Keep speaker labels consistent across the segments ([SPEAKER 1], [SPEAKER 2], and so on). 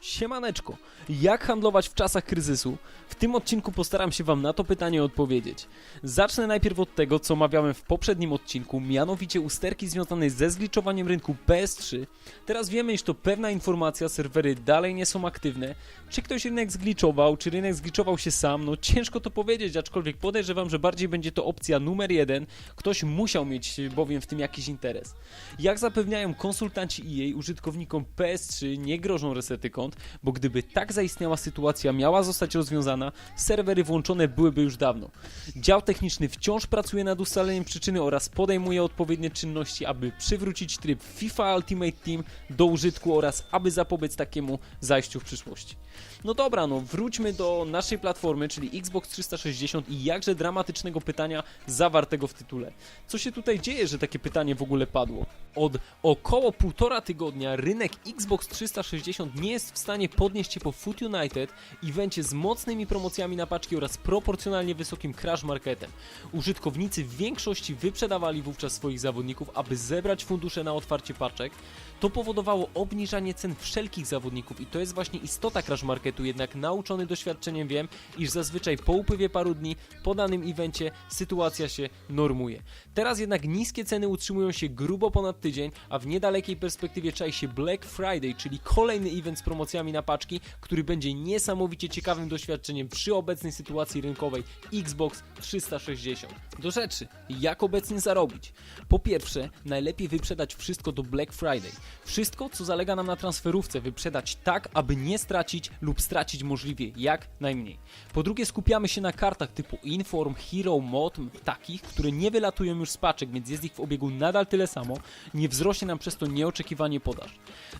[SPEAKER 1] Siemaneczko, jak handlować w czasach kryzysu? W tym odcinku postaram się Wam na to pytanie odpowiedzieć. Zacznę najpierw od tego, co omawiałem w poprzednim odcinku, mianowicie usterki związane ze zgliczowaniem rynku PS3. Teraz wiemy, iż to pewna informacja, serwery dalej nie są aktywne. Czy ktoś rynek zgliczował, czy rynek zgliczował się sam? No ciężko to powiedzieć, aczkolwiek podejrzewam, że bardziej będzie to opcja numer jeden. Ktoś musiał mieć bowiem w tym jakiś interes. Jak zapewniają konsultanci EA, użytkownikom PS3 nie grożą resety kont, bo gdyby tak zaistniała sytuacja miała zostać rozwiązana, serwery włączone byłyby już dawno. Dział techniczny wciąż pracuje nad ustaleniem przyczyny oraz podejmuje odpowiednie czynności, aby przywrócić tryb FIFA Ultimate Team do użytku oraz aby zapobiec takiemu zajściu w przyszłości. No dobra, no wróćmy do naszej platformy, czyli Xbox 360 i jakże dramatycznego pytania zawartego w tytule. Co się tutaj dzieje, że takie pytanie w ogóle padło? Od około półtora tygodnia rynek Xbox 360 nie jest w stanie podnieść się po Foot United, evencie z mocnymi promocjami na paczki oraz proporcjonalnie wysokim crash marketem. Użytkownicy w większości wyprzedawali wówczas swoich zawodników, aby zebrać fundusze na otwarcie paczek. To powodowało obniżanie cen wszelkich zawodników i to jest właśnie istota crash marketu, jednak nauczony doświadczeniem wiem, iż zazwyczaj po upływie paru dni po danym evencie sytuacja się normuje. Teraz jednak niskie ceny utrzymują się grubo ponad tydzień, a w niedalekiej perspektywie czai się Black Friday, czyli kolejny event z promocjami na paczki, który będzie niesamowicie ciekawym doświadczeniem przy obecnej sytuacji rynkowej Xbox 360. Do rzeczy, jak obecnie zarobić? Po pierwsze, najlepiej wyprzedać wszystko do Black Friday. Wszystko, co zalega nam na transferówce, wyprzedać tak, aby nie stracić lub stracić możliwie jak najmniej. Po drugie, skupiamy się na kartach typu Inform, Hero, Mod, takich, które nie wylatują już z paczek, więc jest ich w obiegu nadal tyle samo, nie wzrośnie nam przez to nieoczekiwanie podaż.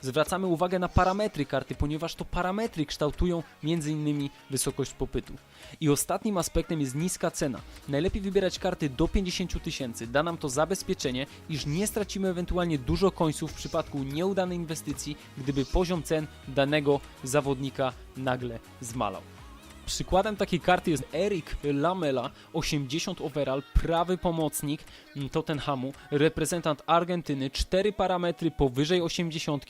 [SPEAKER 1] Zwracamy uwagę na parametry karty, ponieważ to parametry kształtują m.in. wysokość popytu. I ostatnim aspektem jest niska cena. Najlepiej wybierać karty do 50 tysięcy. Da nam to zabezpieczenie, iż nie stracimy ewentualnie dużo końców w przypadku nieudanej inwestycji, gdyby poziom cen danego zawodnika nagle zmalał. Przykładem takiej karty jest Eric Lamela, 80 overall, prawy pomocnik Tottenhamu, reprezentant Argentyny, 4 parametry powyżej 80,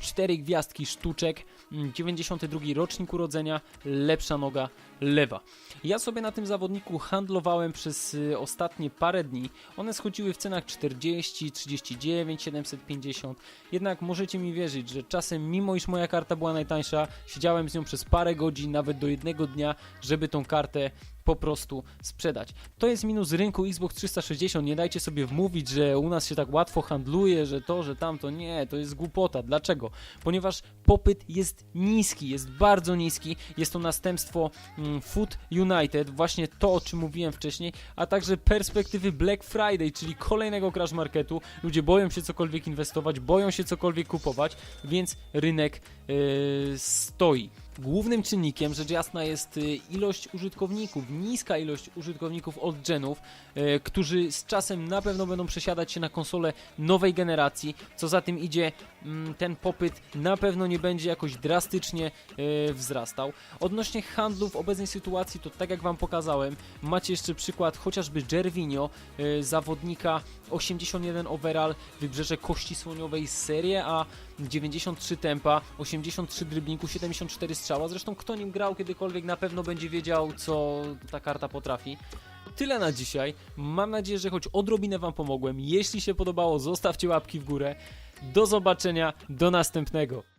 [SPEAKER 1] 4 gwiazdki sztuczek, 92 rocznik urodzenia, lepsza noga lewa. Ja sobie na tym zawodniku handlowałem przez y, ostatnie parę dni. One schodziły w cenach 40, 39, 750. Jednak możecie mi wierzyć, że czasem, mimo iż moja karta była najtańsza, siedziałem z nią przez parę godzin, nawet do jednego dnia, żeby tą kartę po prostu sprzedać. To jest minus rynku Xbox 360. Nie dajcie sobie wmówić, że u nas się tak łatwo handluje, że to, że tamto. Nie, to jest głupota. Dlaczego? Ponieważ popyt jest niski, jest bardzo niski. Jest to następstwo mm, Food United, właśnie to, o czym mówiłem wcześniej, a także perspektywy Black Friday, czyli kolejnego crash marketu. Ludzie boją się cokolwiek inwestować, boją się cokolwiek kupować, więc rynek yy, stoi. Głównym czynnikiem, rzecz jasna, jest y, ilość użytkowników, niska ilość użytkowników od genów, y, którzy z czasem na pewno będą przesiadać się na konsole nowej generacji. Co za tym idzie, mm, ten popyt na pewno nie będzie jakoś drastycznie y, wzrastał. Odnośnie handlu w obecnej sytuacji, to tak jak Wam pokazałem, macie jeszcze przykład chociażby Gervinho, zawodnika 81 overall, wybrzeże kości słoniowej Serie A, 93 tempa, 83 driblinku, 74 strzała. Zresztą kto nim grał kiedykolwiek na pewno będzie wiedział, co ta karta potrafi. Tyle na dzisiaj. Mam nadzieję, że choć odrobinę Wam pomogłem. Jeśli się podobało, zostawcie łapki w górę. Do zobaczenia, do następnego.